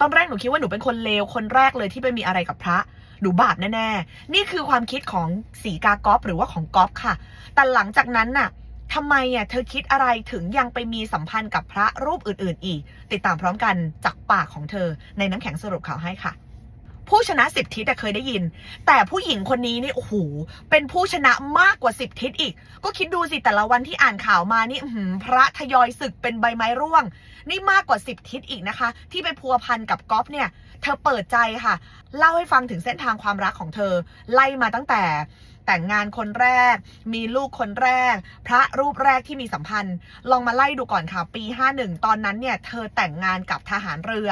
ตอนแรกหนูคิดว่าหนูเป็นคนเลวคนแรกเลยที่ไปมีอะไรกับพระหนูบาปแน่ๆ นี่คือความคิดของสีกากอฟหรือว่าของกอฟค่ะ แต่หลังจากนั้นน่ะทำไมอะเธอคิดอะไรถึงยังไปมีสัมพันธ์กับพระรูปอื่น ๆ อีก ติดตามพร้อมกันจากปากของเธอในน้ำแข็งสรุปข่าวให้ค่ะ ผู้ชนะสิบทิศเคยได้ยิน แต่ผู้หญิงคนนี้นี่โอ้โหเป็นผู้ชนะมากกว่าสิบทิศอีก ก็คิดดูสิแต่ละวันที่อ่านข่าวมานี่หือพระทยอยศึกเป็นใบไม้ร่วง นี่มากกว่าสิบทิศอีกนะคะ ที่ไปพัวพันกับก๊อฟเนี่ย เธอเปิดใจค่ะ เล่าให้ฟังถึงเส้นทางความรักของเธอ ไล่มาตั้งแต่แต่งงานคนแรก มีลูกคนแรก พระรูปแรกที่มีสัมพันธ์ ลองมาไล่ดูก่อนค่ะ ปี 51 ตอนนั้นเนี่ย เธอแต่งงานกับทหารเรือ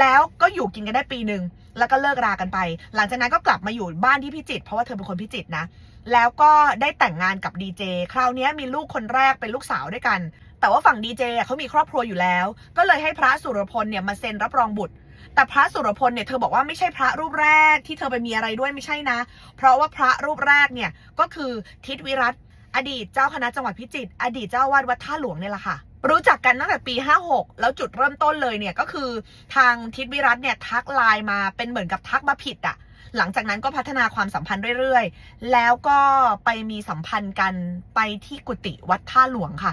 แล้วก็อยู่กินกันได้ปีหนึ่ง แล้วก็เลิกรากันไป หลังจากนั้นก็กลับมาอยู่บ้านที่พิจิตรเพราะว่าเธอเป็นคนพิจิตรนะ แล้วก็ได้แต่งงานกับดีเจคราวนี้มีลูกคนแรกเป็นลูกสาวด้วยกัน แต่ว่าฝั่งดีเจเขามีครอบครัวอยู่แล้ว ก็เลยให้พระสุรพลเนี่ยมาเซ็นรับรองบุตร แต่พระสุรพลเนี่ยเธอบอกว่าไม่ใช่พระรูปแรกที่เธอไปมีอะไรด้วยไม่ใช่นะ เพราะว่าพระรูปแรกเนี่ยก็คือทิศวิรัตอดีตเจ้าคณะจังหวัดพิจิตรอดีตเจ้าวาดวัดท่าหลวงเนี่ยแหละค่ะ รู้จักกันตั้งแต่ปี 56 แล้วจุดเริ่มต้นเลยเนี่ยก็คือทางทิศวิรัตเนี่ยทักไลน์มาเป็นเหมือนกับทักมาผิดอะหลังจากนั้นก็พัฒนาความสัมพันธ์เรื่อยๆ แล้วก็ไปมีสัมพันธ์กันไปที่กุฏิวัดท่าหลวงค่ะ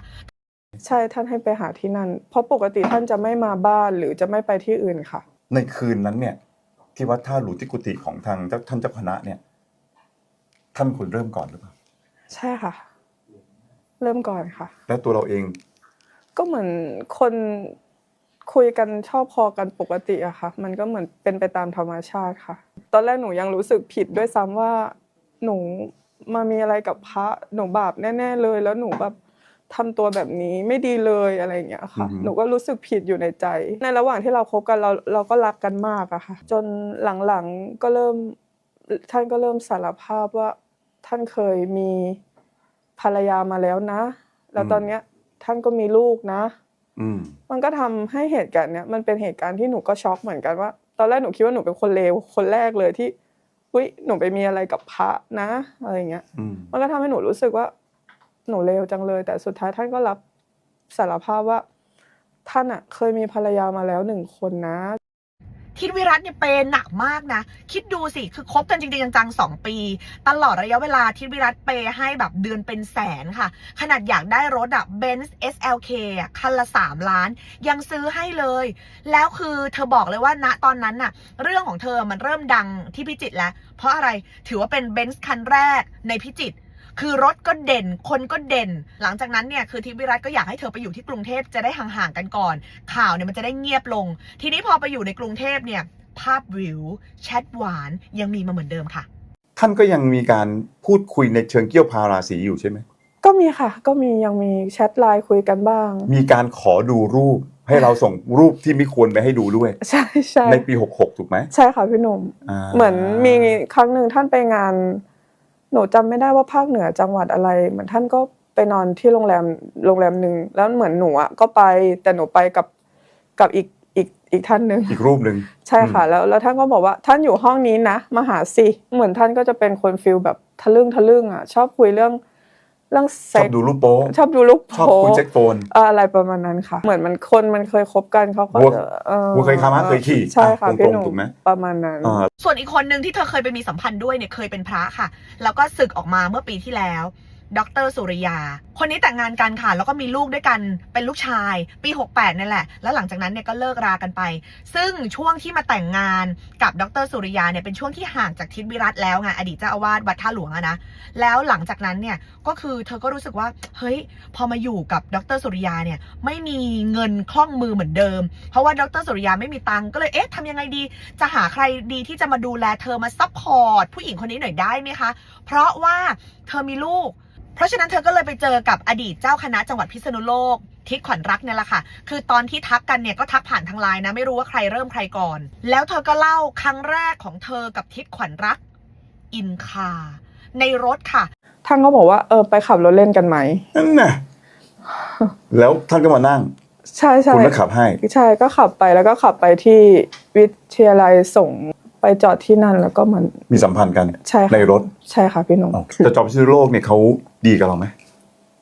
ใช่ท่านให้ไปหาที่นั่น เพราะปกติท่านจะไม่มาบ้านหรือจะไม่ไปที่อื่นค่ะ ในคืนนั้นเนี่ย ที่วัดท่าหลวงที่กุฏิของทางเจ้าท่านเจ้าคณะเนี่ย ท่านเป็นคนเริ่มก่อนหรือเปล่า ใช่ค่ะ เริ่มก่อนค่ะ แล้วตัวเราเอง ก็เหมือนคนคุยกันชอบพอกันปกติอะค่ะ มันก็เหมือนเป็นไปตามธรรมชาติค่ะ ตอนแรกหนูยังรู้สึกผิดด้วยซ้ำว่า หนูมามีอะไรกับพระหนูบาปแน่ ๆ เลย แล้วหนูแบบทำตัวแบบนี้ไม่ดีเลยอะไรอย่างเงี้ยค่ะอือฮึหนูก็รู้สึกผิดอยู่ในใจ ในระหว่างที่เราคบกันเราเราก็รักกันมากอะค่ะ จนหลังๆก็เริ่มท่านก็เริ่มสารภาพว่าท่านเคยมีภรรยามาแล้วนะ แล้วตอนเนี้ย ท่านก็มีลูกนะอืมมันก็ทำให้เหตุการณ์เนี้ยมันเป็นเหตุการณ์ที่หนูก็ช็อกเหมือนกันว่า ตอนแรกหนูคิดว่าหนูเป็นคนเลวคนแรกเลยที่อุ้ยหนูไปมีอะไรกับพระนะอะไรเงี้ยอืมมันก็ทำให้หนูรู้สึกว่า หนูเลวจังเลย แต่สุดท้ายท่านก็รับสารภาพว่า ท่านอะเคยมีภรรยามาแล้วหนึ่งคนนะ ทิศวิรัตเนี่ยเปย์หนักมากนะ คิดดูสิ คือคบกันจริงๆจังๆสองปี ตลอดระยะเวลาทิศวิรัตเปย์ให้แบบเดือนเป็นแสนค่ะ ขนาดอยากได้รถอะ Benz SLK อะคันละ 3 ล้าน ยังซื้อให้เลย แล้วคือเธอบอกเลยว่าณตอนนั้นน่ะ เรื่องของเธอมันเริ่มดังที่พิจิตแล้ว เพราะอะไรถือว่าเป็นเบนซ์คันแรกในพิจิตร คือรถก็เด่น คนก็เด่น หลังจากนั้นเนี่ยคือทิพย์วิรัตก็อยากให้เธอไปอยู่ที่กรุงเทพจะได้ห่างๆกันก่อน ข่าวเนี่ยมันจะได้เงียบลง ทีนี้พอไปอยู่ในกรุงเทพเนี่ยภาพวิวแชทหวานยังมีมาเหมือนเดิมค่ะ ท่านก็ยังมีการพูดคุยในเชิงเกี่ยวพาราศีอยู่ใช่ไหมก็มีค่ะ ก็มียังมีแชทไลน์คุยกันบ้าง มีการขอดูรูปให้เราส่งรูปที่ไม่ควรไปให้ดูด้วย ใช่ใช่ในปี 66 ถูกไหมใช่ค่ะพี่หนุ่มาเหมือนมีครั้งหนึ่งท่านไปงาน หนูจำไม่ได้ว่าภาคเหนือจังหวัดอะไร เหมือนท่านก็ไปนอนที่โรงแรมโรงแรมหนึ่งแล้วเหมือนหนูอะก็ไปแต่หนูไปกับกับอีกอีกอีกท่านหนึ่งอีกรูปหนึ่งใช่ค่ะ แล้วแล้วท่านก็บอกว่าท่านอยู่ห้องนี้นะมาหาสิเหมือนท่านก็จะเป็นคนฟิลแบบทะลึ่งทะลึ่งอะชอบคุยเรื่อง เรื่องชเซ็อบกดูรูปโป๊ชอบดูลูกชอบโป๊คุยเซ็กโฟน เอ่ออะไรประมาณนั้นค่ะ เหมือนมันคนมันเคยคบกันเขาก็วัวจะเออวัวเคยค้าม้าเคยขี่ใช่ค่ะอะพี่ตรงๆหนุ่ถูกไหม ประมาณนั้น อ่าส่วนอีกคนหนึ่งที่เธอเคยไปมีสัมพันธ์ด้วยเนี่ยเคยเป็นพระค่ะ แล้วก็ศึกออกมาเมื่อปีที่แล้ว ดรสุริยา คนนี้แต่งงานกันค่ะ แล้วก็มีลูกด้วยกันเป็นลูกชาย ปี 68 นั่นแหละ แล้วหลังจากนั้นเนี่ยก็เลิกรากันไป ซึ่งช่วงที่มาแต่งงานกับดรสุริยาเนี่ยเป็นช่วงที่ห่างจากทิศวิรัตแล้วไงอดีตเจ้าอาวาสวัดท่าหลวงอะนะแล้วหลังจากนั้นเนี่ยก็คือเธอก็รู้สึกว่าเฮ้ยพอมาอยู่กับดรสุริยาเนี่ยไม่มีเงินคล่องมือเหมือนเดิม เพราะว่าดรสุริยาไม่มีตังก็เลยเอ๊ะทำยังไงดีจะหาใครดีที่จะมาดูแลเธอมาซัพพอร์ตผู้หญิงคนนี้หน่อยได้ไหมคะ เพราะว่าเธอมีลูก เพราะฉะนั้นเธอก็เลยไปเจอกับอดีตเจ้าคณะจังหวัดพิษณุโลกทิศขวัญรักเนี่ยแหละค่ะ คือตอนที่ทักกันเนี่ยก็ทักผ่านทางไลน์นะไม่รู้ว่าใครเริ่มใครก่อน แล้วเธอก็เล่าครั้งแรกของเธอกับทิศขวัญรัก อินคา ในรถค่ะ ท่านก็บอกว่าเออไปขับรถเล่นกันไหมนั่นน่ะแล้วท่านก็มานั่ง ใช่ใช่คุณก็ขับให้ ใช่ก็ขับไปแล้วก็ขับไปที่วิทยาลัยส่งไปจอดที่นั่นแล้วก็มันมีสัมพันธ์กันใช่ค่ะในรถใช่ค่ะพี่หนุ่มแต่จอมพิษณุโลกเนี่ยเขา ดีกับเราไหม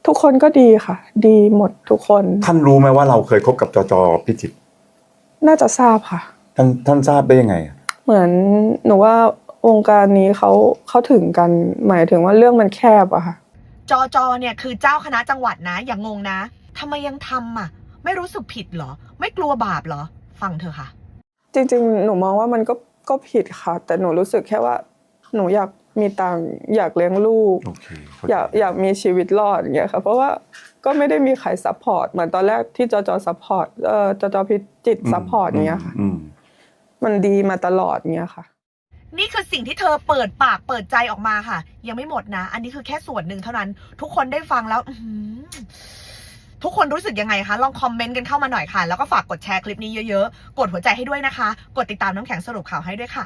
ทุกคนก็ดีค่ะ ดีหมดทุกคน ท่านรู้ไหมว่าเราเคยคบกับจอจอพิจิตรน่าจะทราบค่ะ ท่านท่านทราบได้ยังไงอะเหมือนหนูว่าวงการนี้เขาเขาถึงกัน หมายถึงว่าเรื่องมันแคบอะค่ะ จอจอเนี่ยคือเจ้าคณะจังหวัดนะ อย่างงงนะทำไมยังทำอะ ไม่รู้สึกผิดเหรอ ไม่กลัวบาปเหรอ ฟังเธอะค่ะ จริง ๆ หนูมองว่ามันก็ก็ผิดค่ะ แต่หนูรู้สึกแค่ว่า หนูอยาก มีตังค์อยากเลี้ยงลูกโอเคเข้ใจอยากอยากมีชีวิตรอดอย่างเงี้ยค่ะเพราะว่าก็ไม่ได้มีใครซัพพอร์ตเหมือนตอนแรกที่จอจอซัพพอร์ตเอ่อจอจอพิจิตซัพพอร์ตอย่างเงี้ยค่ะอืมมันดีมาตลอดเงี้ยค่ะ นี่คือสิ่งที่เธอเปิดปากเปิดใจออกมาค่ะ ยังไม่หมดนะ อันนี้คือแค่ส่วนหนึ่งเท่านั้น ทุกคนได้ฟังแล้วอื้อหือทุกคนรู้สึกยังไงคะ ลองคอมเมนต์กันเข้ามาหน่อยค่ะ แล้วก็ฝากกดแชร์คลิปนี้เยอะๆ กดหัวใจให้ด้วยนะคะ กดติดตามน้ำแข็งสรุปข่าวให้ด้วยค่ะ